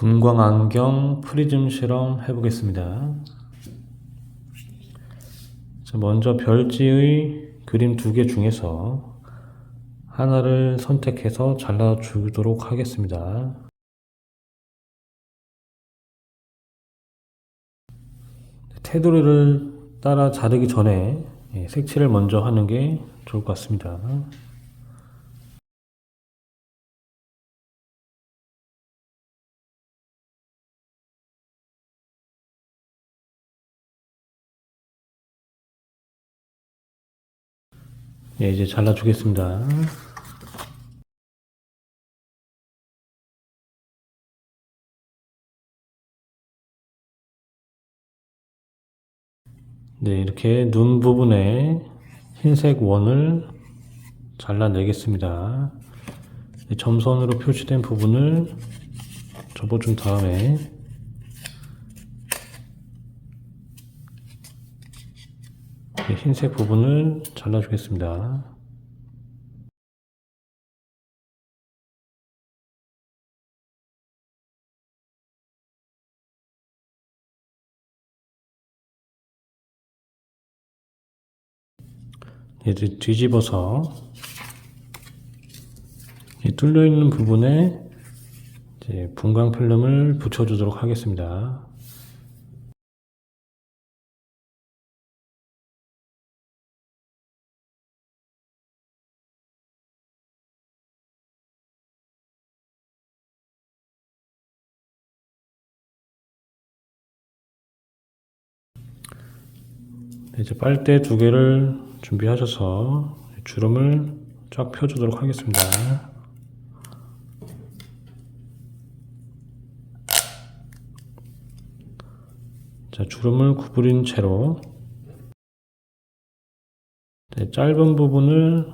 분광 안경 프리즘 실험 해보겠습니다. 자, 먼저 별지의 그림 두 개 중에서 하나를 선택해서 잘라 주도록 하겠습니다. 테두리를 따라 자르기 전에 예, 색칠을 먼저 하는 게 좋을 것 같습니다. 예, 이제 잘라주겠습니다. 네, 이렇게 눈 부분에 흰색 원을 잘라내겠습니다. 네, 점선으로 표시된 부분을 접어준 다음에 흰색 부분을 잘라주겠습니다. 이제 뒤집어서 이 뚫려 있는 부분에 분광 필름을 붙여주도록 하겠습니다. 이제 빨대 두 개를 준비하셔서 주름을 쫙 펴주도록 하겠습니다. 자, 주름을 구부린 채로 네, 짧은 부분을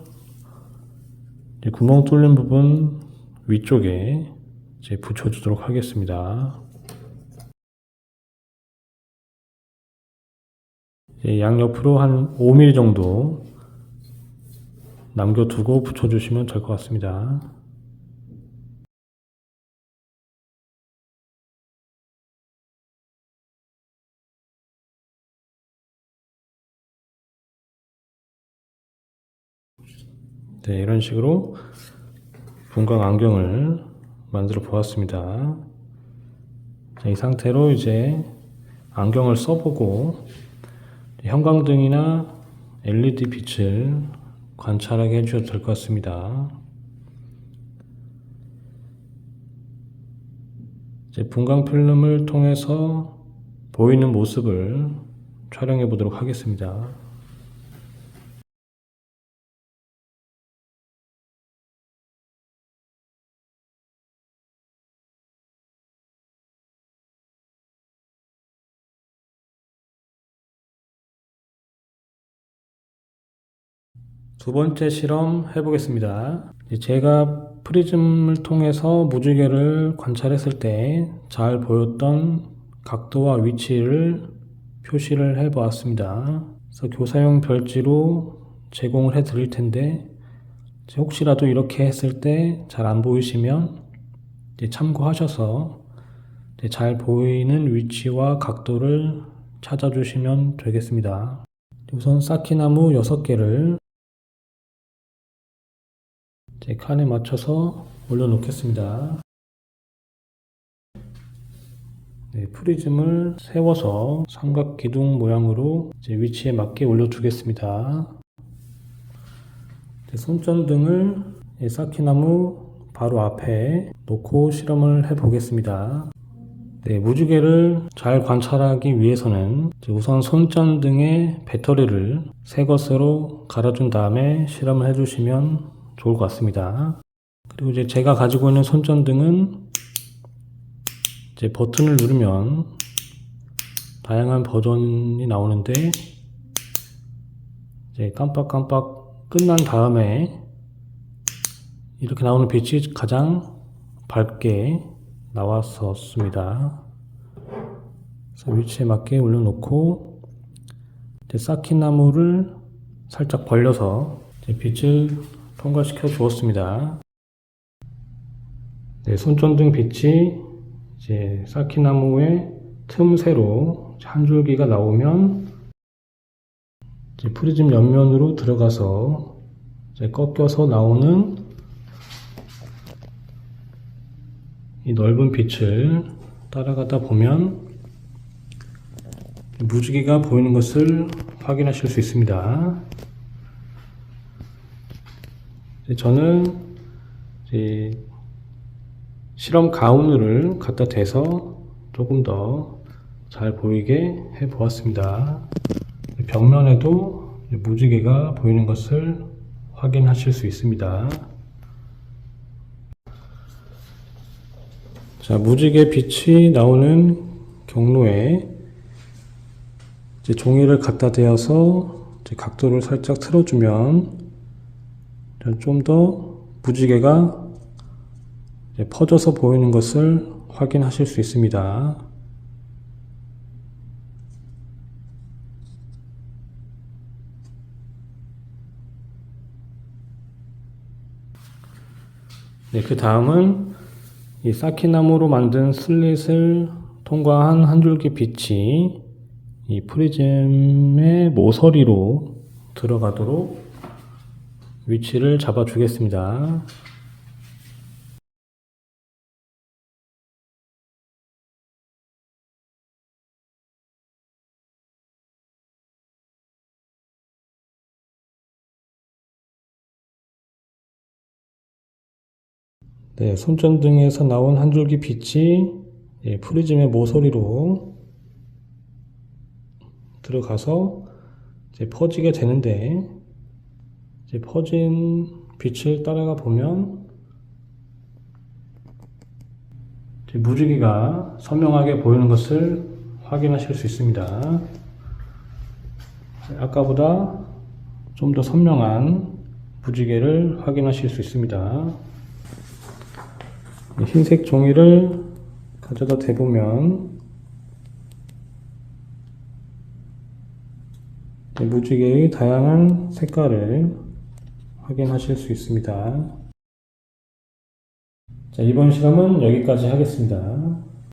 구멍 뚫린 부분 위쪽에 이제 붙여주도록 하겠습니다. 양옆으로 한 5mm 정도 남겨두고 붙여주시면 될 것 같습니다. 네, 이런 식으로 분광 안경을 만들어 보았습니다. 자, 이 상태로 이제 안경을 써보고 형광등이나 LED 빛을 관찰하게 해주셔도 될 것 같습니다. 이제 분광 필름을 통해서 보이는 모습을 촬영해 보도록 하겠습니다. 두 번째 실험 해보겠습니다. 제가 프리즘을 통해서 무지개를 관찰했을 때 잘 보였던 각도와 위치를 표시를 해 보았습니다. 그래서 교사용 별지로 제공을 해 드릴 텐데 혹시라도 이렇게 했을 때 잘 안 보이시면 참고하셔서 잘 보이는 위치와 각도를 찾아주시면 되겠습니다. 우선 쌓기나무 6개를 제 칸에 맞춰서 올려놓겠습니다. 네, 프리즘을 세워서 삼각 기둥 모양으로 위치에 맞게 올려주겠습니다. 손전등을 쌓기나무 바로 앞에 놓고 실험을 해 보겠습니다. 네, 무지개를 잘 관찰하기 위해서는 우선 손전등의 배터리를 새 것으로 갈아준 다음에 실험을 해주시면 좋을 것 같습니다. 그리고 이제 제가 가지고 있는 손전등은 이제 버튼을 누르면 다양한 버전이 나오는데 이제 깜빡깜빡 끝난 다음에 이렇게 나오는 빛이 가장 밝게 나왔었습니다. 그래서 위치에 맞게 올려놓고 쌓기나무를 살짝 벌려서 빛을 통과시켜 주었습니다. 네, 손전등 빛이 이제 사키나무의 틈새로 한 줄기가 나오면 프리즘 옆면으로 들어가서 꺾여서 나오는 이 넓은 빛을 따라가다 보면 무지개가 보이는 것을 확인하실 수 있습니다. 이제 저는 실험 가운을 갖다 대서 조금 더 잘 보이게 해 보았습니다. 벽면에도 무지개가 보이는 것을 확인하실 수 있습니다. 자, 무지개 빛이 나오는 경로에 종이를 갖다 대어서 각도를 살짝 틀어주면 좀 더 무지개가 퍼져서 보이는 것을 확인하실 수 있습니다. 네, 그 다음은 이 사키나무로 만든 슬릿을 통과한 한 줄기 빛이 이 프리즘의 모서리로 들어가도록 위치를 잡아 주겠습니다. 네, 손전등에서 나온 한 줄기 빛이 예, 프리즘의 모서리로 들어가서 퍼지게 되는데 이제 퍼진 빛을 따라가 보면 무지개가 선명하게 보이는 것을 확인하실 수 있습니다. 아까보다 좀 더 선명한 무지개를 확인하실 수 있습니다. 흰색 종이를 가져다 대보면 무지개의 다양한 색깔을 확인하실 수 있습니다. 자, 이번 실험은 여기까지 하겠습니다.